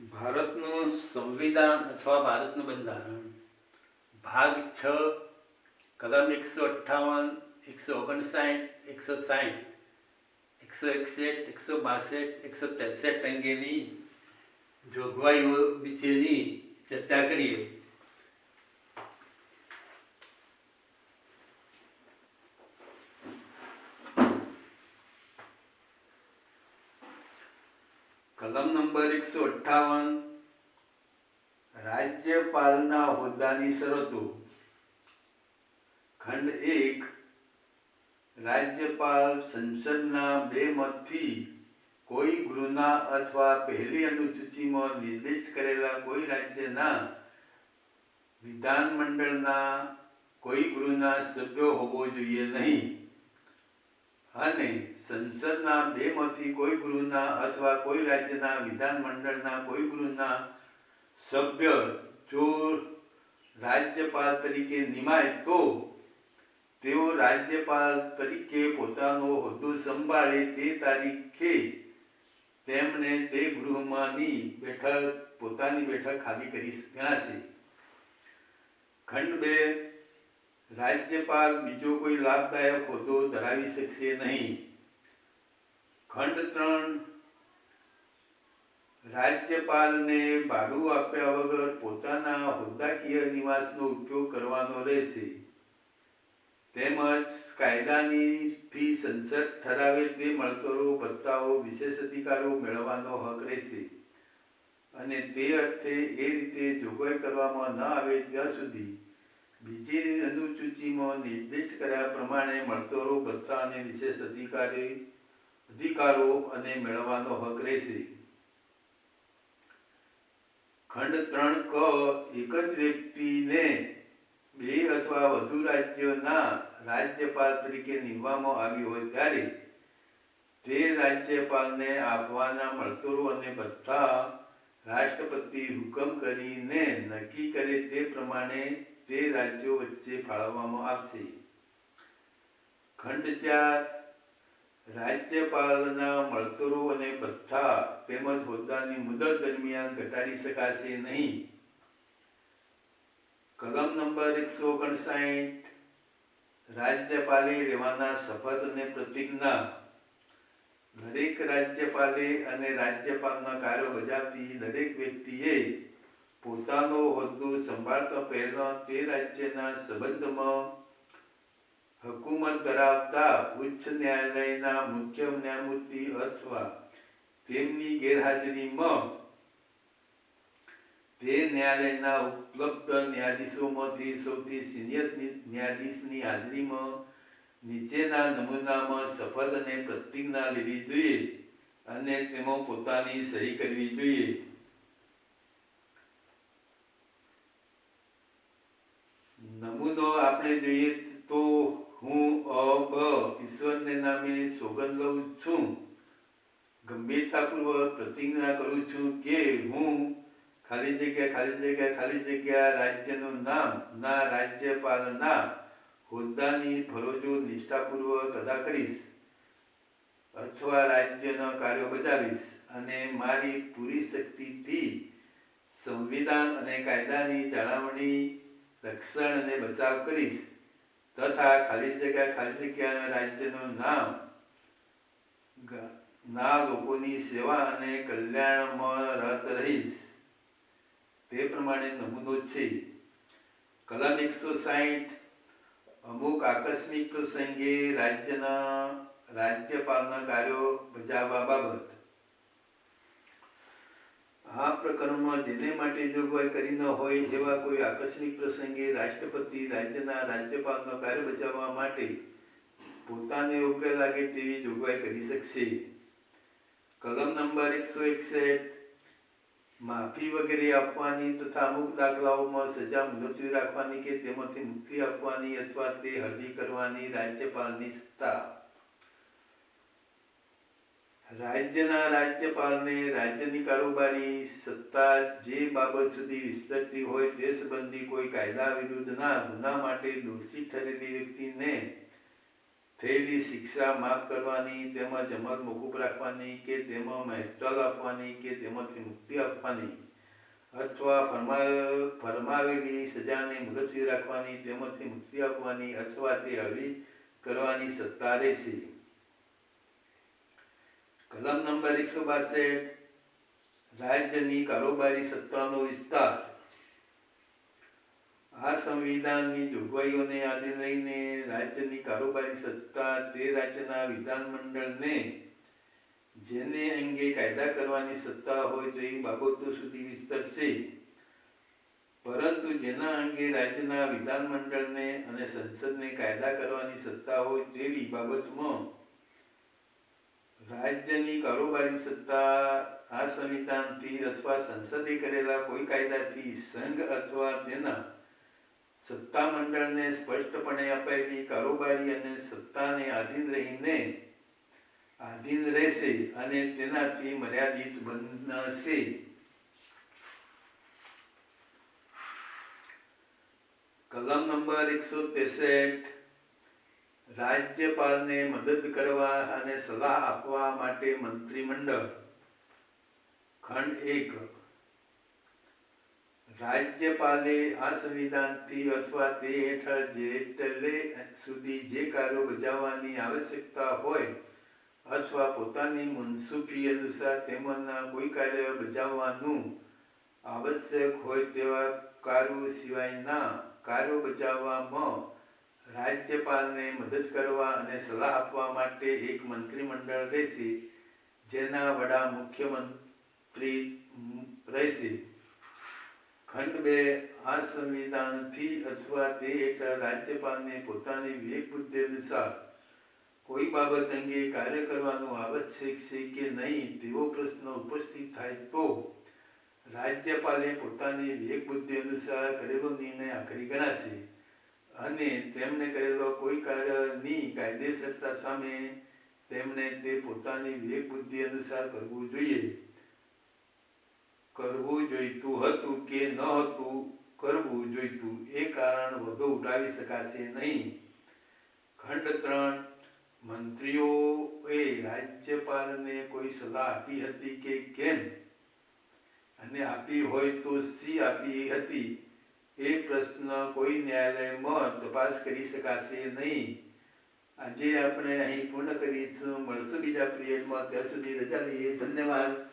ભારતનું સંવિધાન અથવા ભારતનું બંધારણ. ભાગ છ, કલમ એકસો અઠ્ઠાવન, એકસો ઓગણસાઠ, એકસો સાઠ, એકસો એકસઠ, એકસો બાસઠ, એકસો ત્રેસઠ અંગેની જોગવાઈઓ વિશેની ચર્ચા કરીએ. કલમ નંબર એકસો અઠ્ઠાવન. રાજ્યપાલના હોદ્દાની શરતો. ખંડ એક. રાજ્યપાલ સંસદના બે મતથી કોઈ ગૃહના અથવા પહેલી અનુસૂચિમાં નિર્દિષ્ટ કરેલા કોઈ રાજ્યના વિધાનમંડળના કોઈ ગૃહના સભ્યો હોવો જોઈએ નહીં. અને સંસદના બેમાંથી કોઈ ગૃહના અથવા કોઈ રાજ્યના વિધાનમંડળના કોઈ ગૃહના સભ્ય જો રાજ્યપાલ તરીકે નિમાય તો તેઓ રાજ્યપાલ તરીકે પોતાનો હોદ્દો સંભાળે તે તારીખે તેમને તે ગૃહમાંની બેઠક, પોતાની બેઠક ખાલી કરી ગણાશે. ખંડ બે રાજ્યપાલ બીજો કોઈ લાભદાયક હોદ્દો ધરાવી શકશે નહીં. ખંડ ત્રણ. રાજ્યપાલને ભાડું આપ્યા વગર પોતાના હોદ્દાકીય નિવાસનો ઉપયોગ કરવાનો રહેશે. તેમજ કાયદાની ફી સંસદ ઠરાવે તે મળતરો ભત્તાઓ વિશેષ અધિકારો મેળવવાનો હક રહેશે. અને તે અર્થે એ રીતે જોગવાઈ કરવામાં ન આવે ત્યાં સુધી બીજી અનુસૂચિમાં નિર્દિષ્ટ કર્યા પ્રમાણે મળતો ભત્તા અને વિશેષ અધિકારી, અધિકારો અને મેળવવાનો હક રહેશે. ખંડ ત્રણ ક, એક જ વ્યક્તિને બે અથવા વધુ રાજ્યોના રાજ્યપાલ તરીકે નિમવામાં આવી હોય ત્યારે તે રાજ્યપાલને આપવાના મળતરો અને ભથ્થા રાષ્ટ્રપતિ હુકમ કરીને નક્કી કરે તે પ્રમાણે તે રાજ્યો વચ્ચે ફાળવવામાં આવશે. ખંડ ચાર રાજ્યપાલના મળતરો અને ભથ્થા તેમજ હોદ્દાની મુદત દરમિયાન ઘટાડી શકાશે નહીં. કલમ નંબર એકસો ઓગણસાઠ, રાજ્યપાલે લેવાના શપથ અને પ્રતિજ્ઞા. દરેક રાજ્યપાલે અને રાજ્યપાલના કાર્યો બજાવતી દરેક વ્યક્તિએ પોતાનો હોદ્દો સંભાળતા પહેલા તે રાજ્યના સંબંધમાં હકુમત ધરાવતા ઉચ્ચ ન્યાયાલયના મુખ્ય ન્યાયમૂર્તિ અથવા તેમની ગેરહાજરીમાં તે ન્યાયાલયના ઉપલબ્ધ ન્યાયાધીશોમાંથી સૌથી સિનિયર ન્યાયાધીશની હાજરીમાં નીચેના નમૂનામાં શપથ અને પ્રતિજ્ઞા લેવી જોઈએ અને તેમાં પોતાની સહી કરવી જોઈએ. નમૂનો આપણે જોઈએ તો હું અ બ ઈશ્વરને નામે સોગંદ લઉં છું. ગંભીરતાપૂર્વક પ્રતિજ્ઞા કરું છું કે હું ખાલી જગ્યા ખાલી જગ્યા ખાલી જગ્યા રાજ્યનું નામ, ના રાજ્યપાલના હોદ્દાની ફરજો નિષ્ઠાપૂર્વક અદા કરીશ અથવા રાજ્યના કાર્યો બજાવીશ અને મારી પૂરી શક્તિથી સંવિધાન અને કાયદાની જાળવણી રક્ષણ અને બચાવ કરીશ. તથા ખાલી જગ્યા ખાલી જગ્યા રાજ્યનું નામ ના લોકોની સેવા અને કલ્યાણમાં રત રહીશ. તે પ્રમાણે નમૂનો છે. કલમ એકસો સાઠ અમુક આકસ્મિક પ્રસંગે રાજ્યના રાજ્યપાલના કાર્યો બજાવવા બાબત. આ પ્રકરણમાં જેને માટે જોગવાઈ કરી ન હોય એવા કોઈ આકસ્મિક પ્રસંગે રાષ્ટ્રપતિ રાજ્યના રાજ્યપાલનો કાર્ય બચાવવા માટે પોતાને ઉકેલ લાગે તેવી જોગવાઈ કરી શકશે. કલમ નંબર એકસો એકસઠ, માફી વગેરે આપવાની તથા અમુક દાખલાઓમાં સજા મુલતવી રાખવાની કે તેમાંથી મુક્તિ આપવાની અથવા તે હળવી કરવાની રાજ્યપાલની સત્તા. રાજ્યના રાજ્યપાલને રાજ્યની કારોબારી સત્તા જે બાબત સુધી વિસ્તરતી હોય તે સંબંધી કોઈ કાયદા વિરુદ્ધના ગુના માટે દોષિત ઠરેલી વ્યક્તિને થયેલી શિક્ષા માફ કરવાની તેમજ અમલ મોકૂફ રાખવાની કે તેમાં મહેતલ આપવાની કે તેમાંથી મુક્તિ આપવાની અથવા ફરમા ફરમાવેલી સજાને મુલતવી રાખવાની, તેમાંથી મુક્તિ આપવાની અથવા તે હળવી કરવાની સત્તા રહેશે. કલમ નંબર એકસો બાસઠ, રાજ્યની કારોબારી સત્તાનો વિસ્તાર. આ સંવિધાનની જોગવાઈઓને આધીન રહીને રાજ્યની કારોબારી સત્તા તે રાજ્યના વિધાનમંડળને જેને અંગે કાયદા કરવાની સત્તા હોય તેવી બાબતો સુધી વિસ્તરશે. પરંતુ જેના અંગે રાજ્યના વિધાનમંડળને અને સંસદને કાયદા કરવાની સત્તા હોય તેવી બાબતમાં રાજ્યની કારોબારી સત્તા આ સંવિધાનથી અથવા સંસદે કરેલા કોઈ કાયદાથી સંઘ અથવા તેના સત્તા મંડળને સ્પષ્ટપણે અપાયેલી કારોબારી અને સત્તાને આધીન રહીને આધીન રહેશે અને તેનાથી મર્યાદિત બનશે. કલમ નંબર એકસો ત્રેસઠ રાજ્યપાલને મદદ કરવા અને સલાહ આપવા માટે મંત્રીમંડળ. ખંડ એક. રાજ્યપાલે આ સંવિધાનથી અથવા તે હેઠળ જેટલે સુધી જે કાર્યો બજાવવાની આવશ્યકતા હોય અથવા પોતાની મુનસુફી અનુસાર તેમાંના કોઈ કાર્ય બજાવવાનું આવશ્યક હોય તેવા કાર્યો સિવાયના કાર્યો બજાવવામાં રાજ્યપાલને મદદ કરવા અને સલાહ આપવા માટે એક મંત્રીમંડળ રહેશે, જેના વડા મુખ્યમંત્રી રહેશે. ખંડ બે, આ સંવિધાનથી અથવા તે હેઠળ રાજ્યપાલને પોતાની વિવેક બુદ્ધિ અનુસાર કોઈ બાબત અંગે કાર્ય કરવાનું આવશ્યક છે કે નહીં તેવો પ્રશ્ન ઉપસ્થિત થાય તો રાજ્યપાલે પોતાની વિવેક બુદ્ધિ અનુસાર કરેલો નિર્ણય આખરી ગણાશે. અને તેમને કરેલો કોઈ કાર્યની કાયદેસરતા સામે તેમણે તે પોતાની વિવેક બુદ્ધિ અનુસાર કરવું જોઈએ. કરવું જોઈતું હતું કે ન હતું, કરવું જોઈતું, એ કારણ વધુ ઉઠાવી શકાશે નહીં. ખંડ ત્રણ, મંત્રીઓએ રાજ્યપાલને કોઈ સલાહ આપી હતી કે કેમ? અને આપી હોય તો શી આપી હતી. એ પ્રશ્ન કોઈ ન્યાયાલયમાં તપાસ કરી શકાશે નહીં. આજે આપણે અહીં પૂર્ણ કરીશું. મળશું બીજા પિરિયડમાં ત્યાં સુધી રજા લઈએ. ધન્યવાદ.